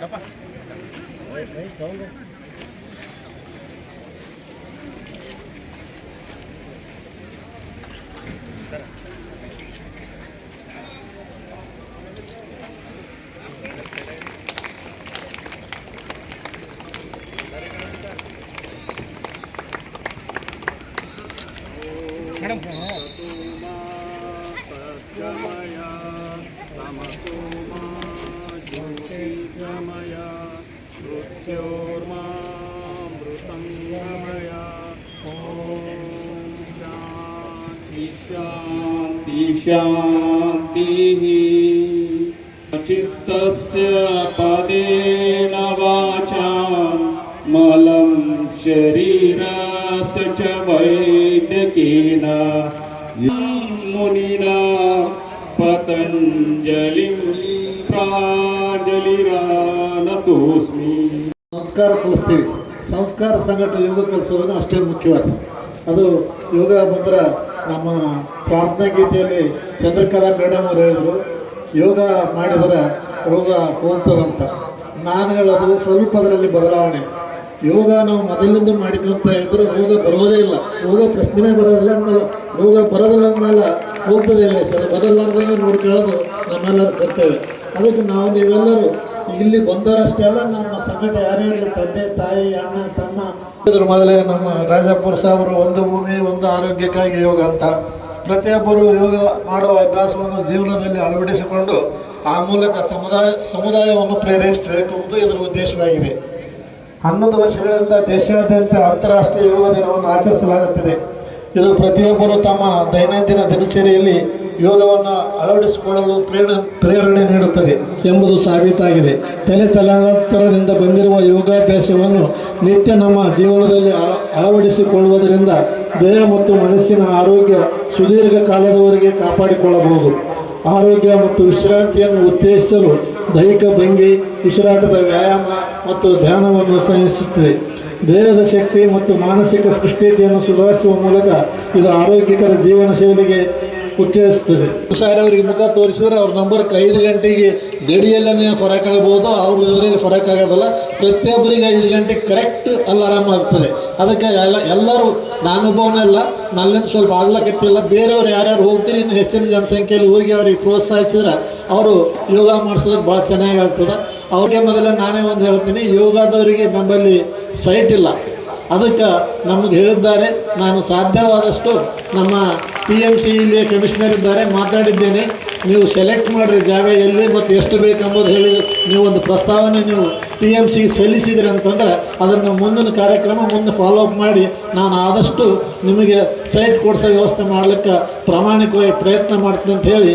Dá. Oi, bem, मृत्योर्मामृतङ्गमय ॐ शान्ति शान्ति शान्तिः चित्तस्य पदेन वाचा मलं शरीरस्य च वैद्यकेन मुनिना पतञ्जलिं प्राजलिरानतोऽस्मि। ಸಂಸ್ಕಾರ ಕಲಿಸ್ತೀವಿ. ಸಂಸ್ಕಾರ ಸಂಘಟ ಯೋಗ ಕಲಿಸೋದನ್ನು ಅಷ್ಟೇ ಮುಖ್ಯವಾದ. ಅದು ಯೋಗ ಬಂದ್ರೆ ನಮ್ಮ ಪ್ರಾರ್ಥನಾ ಗೀತೆಯಲ್ಲಿ ಚಂದ್ರಕಲಾ ಮೇಡಮ್ ಅವರು ಹೇಳಿದರು, ಯೋಗ ಮಾಡಿದರೆ ರೋಗ ಹೋಗ್ತದಂತ. ನಾನು ಹೇಳೋದು ಸ್ವಲ್ಪ ಅದರಲ್ಲಿ ಬದಲಾವಣೆ. ಯೋಗ ನಾವು ಮೊದಲಿಂದ ಮಾಡಿದ್ವಿ ಅಂತ ಹೇಳಿದ್ರೆ ರೋಗ ಬರೋದೇ ಇಲ್ಲ. ರೋಗ ಪ್ರಶ್ನೆ ಬರೋದಿಲ್ಲ ಅಂದ್ಮೇಲೆ, ರೋಗ ಬರೋದಿಲ್ಲ ಅಂದಮೇಲೆ ಹೋಗ್ತದೆ ಇಲ್ಲ. ಸರ್ ಬರಲಾರ್ದಂಗೆ ನೋಡ್ಕೊಳ್ಳೋದು ನಮ್ಮೆಲ್ಲರ ಕರ್ತವ್ಯ. ಅದಕ್ಕೆ ನಾವು ನೀವೆಲ್ಲರೂ ಇಲ್ಲಿ ಬಂದವರಷ್ಟೇ ಅಲ್ಲ ನಮ್ಮ ಸಂಘಟ ಯಾರೇ ಇರಲಿ, ತಂದೆ, ತಾಯಿ, ಅಣ್ಣ, ತಮ್ಮ. ಇದ್ರ ಮೊದಲೇ ನಮ್ಮ ರಾಜಾಪುರ ಸಾಹೇಬರು ಒಂದು ಭೂಮಿ, ಒಂದು ಆರೋಗ್ಯಕ್ಕಾಗಿ ಯೋಗ ಅಂತ. ಪ್ರತಿಯೊಬ್ಬರು ಯೋಗ ಮಾಡುವ ಅಭ್ಯಾಸವನ್ನು ಜೀವನದಲ್ಲಿ ಅಳವಡಿಸಿಕೊಂಡು ಆ ಮೂಲಕ ಸಮುದಾಯ, ಸಮುದಾಯವನ್ನು ಪ್ರೇರೇಪಿಸಬೇಕು ಎಂದು ಇದರ ಉದ್ದೇಶವಾಗಿದೆ. ಹನ್ನೊಂದು ವರ್ಷಗಳಿಂದ ದೇಶಾದ್ಯಂತ ಅಂತಾರಾಷ್ಟ್ರೀಯ ಯೋಗ ದಿನವನ್ನು ಆಚರಿಸಲಾಗುತ್ತಿದೆ. ಇದು ಪ್ರತಿಯೊಬ್ಬರು ತಮ್ಮ ದೈನಂದಿನ ದಿನಚರಿಯಲ್ಲಿ ಯೋಗವನ್ನು ಅಳವಡಿಸಿಕೊಳ್ಳಲು ಪ್ರೇರಣೆ ಪ್ರೇರಣೆ ನೀಡುತ್ತದೆ ಎಂಬುದು ಸಾಬೀತಾಗಿದೆ. ತಲೆ ತಲಾಂತರದಿಂದ ಬಂದಿರುವ ಯೋಗಾಭ್ಯಾಸವನ್ನು ನಿತ್ಯ ನಮ್ಮ ಜೀವನದಲ್ಲಿ ಅಳ- ಅಳವಡಿಸಿಕೊಳ್ಳುವುದರಿಂದ ದೇಹ ಮತ್ತು ಮನಸ್ಸಿನ ಆರೋಗ್ಯ ಸುದೀರ್ಘ ಕಾಲದವರೆಗೆ ಕಾಪಾಡಿಕೊಳ್ಳಬಹುದು. ಆರೋಗ್ಯ ಮತ್ತು ವಿಶ್ರಾಂತಿಯನ್ನು ಉತ್ತೇಜಿಸಲು ದೈಹಿಕ ಭಂಗಿ, ಉಸಿರಾಟದ ವ್ಯಾಯಾಮ ಮತ್ತು ಧ್ಯಾನವನ್ನು ಸಹಿಸುತ್ತದೆ ದೇಹದ ಶಕ್ತಿ ಮತ್ತು ಮಾನಸಿಕ ಸೃಷ್ಟಿಯನ್ನು ಸುಧಾರಿಸುವ ಮೂಲಕ ಇದು ಆರೋಗ್ಯಕರ ಜೀವನ ಶೈಲಿಗೆ ಉತ್ತೇಜಿಸುತ್ತದೆ. ಸರ್ ಅವರಿಗೆ ಮುಖ ತೋರಿಸಿದ್ರೆ ಅವ್ರ ನಂಬರ್ಗೆ ಐದು ಗಂಟೆಗೆ ಗಡಿಯಲ್ಲೇ ಫರಕ್ ಆಗ್ಬೋದು, ಅವ್ರ ಇದರಲ್ಲಿ ಫರಕ್ ಆಗೋದಲ್ಲ. ಪ್ರತಿಯೊಬ್ಬರಿಗೆ ಐದು ಗಂಟೆಗೆ ಕರೆಕ್ಟ್ ಅಲಾರಾಮ್ ಆಗ್ತದೆ ಅದಕ್ಕೆ ಎಲ್ಲ ಎಲ್ಲರೂ ನಾನೊಬ್ಬವನ್ನೆಲ್ಲ ನಲ್ಲಿಂದ ಸ್ವಲ್ಪ ಆಗ್ಲಕತ್ತಿಲ್ಲ ಬೇರೆಯವ್ರು ಯಾರ್ಯಾರು ಹೋಗ್ತೀರಿ ಇನ್ನು ಹೆಚ್ಚಿನ ಜನಸಂಖ್ಯೆಯಲ್ಲಿ ಹೋಗಿ ಅವ್ರಿಗೆ ಪ್ರೋತ್ಸಾಹಿಸಿದ್ರೆ ಅವರು ಯೋಗ ಮಾಡಿಸೋದಕ್ಕೆ ಭಾಳ ಚೆನ್ನಾಗಿ ಆಗ್ತದೆ ಅವ್ರಿಗೆ ಮೊದಲೇ ನಾನೇ ಒಂದು ಹೇಳ್ತೀನಿ, ಯೋಗದವರಿಗೆ ನಮ್ಮಲ್ಲಿ ಸೈಟ್ ಇಲ್ಲ. ಅದಕ್ಕೆ ನಮಗೆ ಹೇಳಿದ್ದಾರೆ, ನಾನು ಸಾಧ್ಯವಾದಷ್ಟು ನಮ್ಮ ಪಿ ಎಂ ಸಿ ಇಲ್ಲಿ ಕಮಿಷನರ್ ಇದ್ದಾರೆ, ಮಾತಾಡಿದ್ದೇನೆ. ನೀವು ಸೆಲೆಕ್ಟ್ ಮಾಡಿರಿ ಜಾಗ ಎಲ್ಲಿ ಮತ್ತು ಎಷ್ಟು ಬೇಕೆಂಬುದು ಹೇಳಿ ನೀವು ಒಂದು ಪ್ರಸ್ತಾವನೆ ನೀವು ಟಿ ಎಂ ಸಿ ಸಲ್ಲಿಸಿದ್ರಿ ಅಂತಂದ್ರೆ ಅದನ್ನು ಮುಂದಿನ ಕಾರ್ಯಕ್ರಮ ಮುಂದೆ ಫಾಲೋ ಅಪ್ ಮಾಡಿ ನಾನು ಆದಷ್ಟು ನಿಮಗೆ ಸೈಟ್ ಕೊಡಿಸೋ ವ್ಯವಸ್ಥೆ ಮಾಡಲಿಕ್ಕೆ ಪ್ರಾಮಾಣಿಕವಾಗಿ ಪ್ರಯತ್ನ ಮಾಡ್ತೀನಿ ಅಂತ ಹೇಳಿ.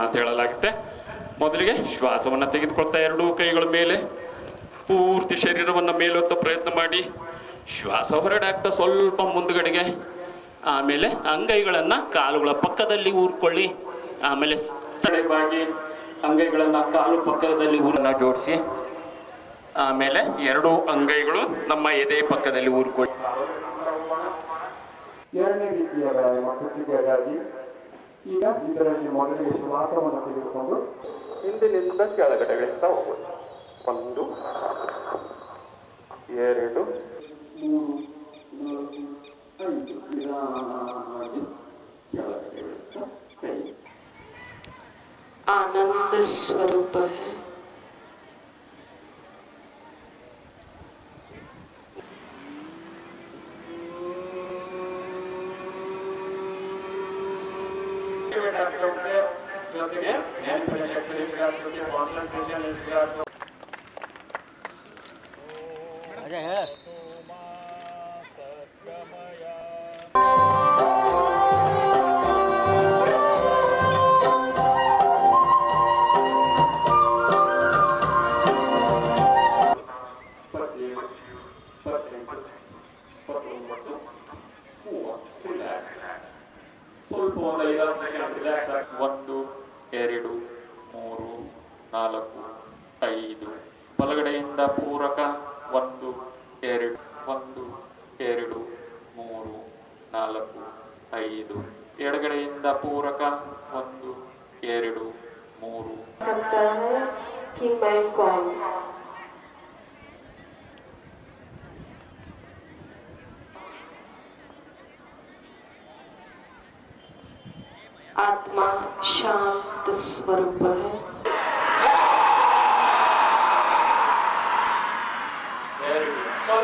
ಅಂತ ಹೇಳಲಾಗುತ್ತೆ. ಮೊದಲಿಗೆ ಶ್ವಾಸವನ್ನು ತೆಗೆದುಕೊಳ್ತಾ ಎರಡೂ ಕೈಗಳ ಮೇಲೆ ಪೂರ್ತಿ ಶರೀರವನ್ನು ಮೇಲೊತ್ತ ಪ್ರಯತ್ನ ಮಾಡಿ. ಶ್ವಾಸ ಹೊರಡಾಗ್ತಾ ಸ್ವಲ್ಪ ಮುಂದುಗಡೆಗೆ. ಆಮೇಲೆ ಅಂಗೈಗಳನ್ನ ಕಾಲುಗಳ ಪಕ್ಕದಲ್ಲಿ ಊರ್ಕೊಳ್ಳಿ. ಆಮೇಲೆ ತಲೆಬಾಗಿ ಅಂಗೈಗಳನ್ನ ಕಾಲು ಪಕ್ಕದಲ್ಲಿ ಊರನ್ನ ಜೋಡಿಸಿ. ಆಮೇಲೆ ಎರಡು ಅಂಗೈಗಳು ನಮ್ಮ ಎದೆ ಪಕ್ಕದಲ್ಲಿ ಊರ್ಕೊಳ್ಳಿ. ಎರಡನೇ ರೀತಿಯ ವ್ಯಾಯಾಮ, ಕುತ್ತಿಗೆಗಾಗಿ ಈಗ ಇದರಲ್ಲಿ ಮೊದಲಿಗೆ ಶ್ವಾಸವನ್ನು ತೆಗೆದುಕೊಂಡು ಹಿಂದಿನಿಂದ ಕೆಳಗಡೆ ಇಳಿಸ್ತಾ ಹೋಗುದು. ಒಂದು, ಎರಡು ಮೂರು ಐದು ಕೆಳಗಡೆ ಇಳಿಸ್ತಾ ಕೈ ಆನಂದ ಸ್ವರೂಪ. ಹೇ ಒಂದು ಒಂದು ಎರಡು ಮೂರು ನಾಲ್ಕು ಐದು. ಬಲಗಡೆಯಿಂದ ಪೂರಕ. ಒಂದು ಎರಡು ಒಂದು ಎರಡು ಮೂರು ನಾಲ್ಕು ಐದು ಎಡಗಡೆಯಿಂದ ಪೂರಕ ಒಂದು ಎರಡು ಮೂರು सकता है कि मैं कौन आत्मा शांत स्वरूप है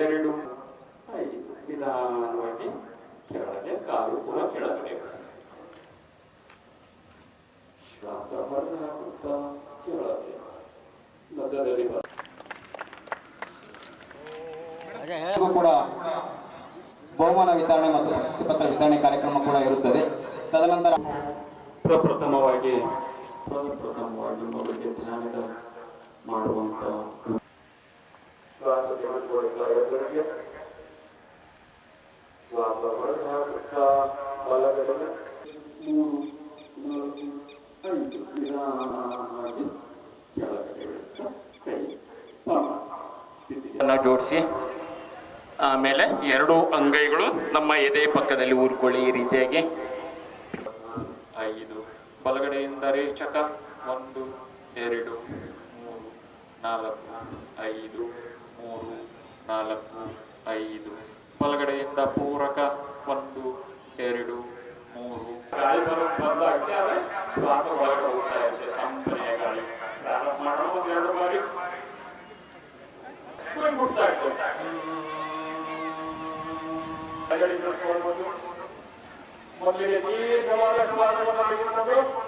ಎರಡು ಐದು ನಿಧಾನವಾಗಿ ಕೆಳಗೆ ಕಾಲು ಕೂಡ ಕೆಳಗಡೆ. ಶ್ವಾಸ ಹೊರಗೆ ಹಾಕುತ್ತಾ ಕೆಳಗೆ. ಮಧ್ಯದಲ್ಲಿ ಕೂಡ ಬಹುಮಾನ ವಿತರಣೆ ಮತ್ತು ಪ್ರಶಸ್ತಿ ಪತ್ರ ವಿತರಣೆ ಕಾರ್ಯಕ್ರಮ ಕೂಡ ಇರುತ್ತದೆ. ತದನಂತರ ಪ್ರಪ್ರಥಮವಾಗಿ ಪ್ರಪ್ರಥಮವಾಗಿ ಮಗುಗೆ ಧ್ಯಾನದ ಮಾಡುವಂತ ಜೋಡಿಸಿ. ಆಮೇಲೆ ಎರಡು ಅಂಗೈಗಳು ನಮ್ಮ ಎದೆ ಪಕ್ಕದಲ್ಲಿ ಊರ್ಕೊಳ್ಳಿ ಈ ರೀತಿಯಾಗಿ. ಐದು. ಬಲಗಡೆಯಿಂದ ರೇಚಕ. ಒಂದು, ಎರಡು, ಮೂರು, ನಾಲ್ಕು, ಐದು. ನಾಲ್ಕು, ಐದು. ಒಳಗಡೆಯಿಂದ ಪೂರಕ ಒಂದು, ಎರಡು, ಮೂರು. ಗಾಳಿ ಬರೋ ಬಂದಾಗೆ ಅದು ಶ್ವಾಸ ಒಳಗಡೆ ಹೋಗ್ತಾ ಇರುತ್ತೆ ತಂಪನೆಯ ಗಾಳಿ ಒಂದು ಎರಡು ಬಾರಿ. ಮುಟ್ತಾ ತಗೊಳ್ಬೋದು. ಮೊದಲಿಗೆ ದೀರ್ಘವಾದ ಶ್ವಾಸವನ್ನು ತೆಗೆದುಕೊಂಡು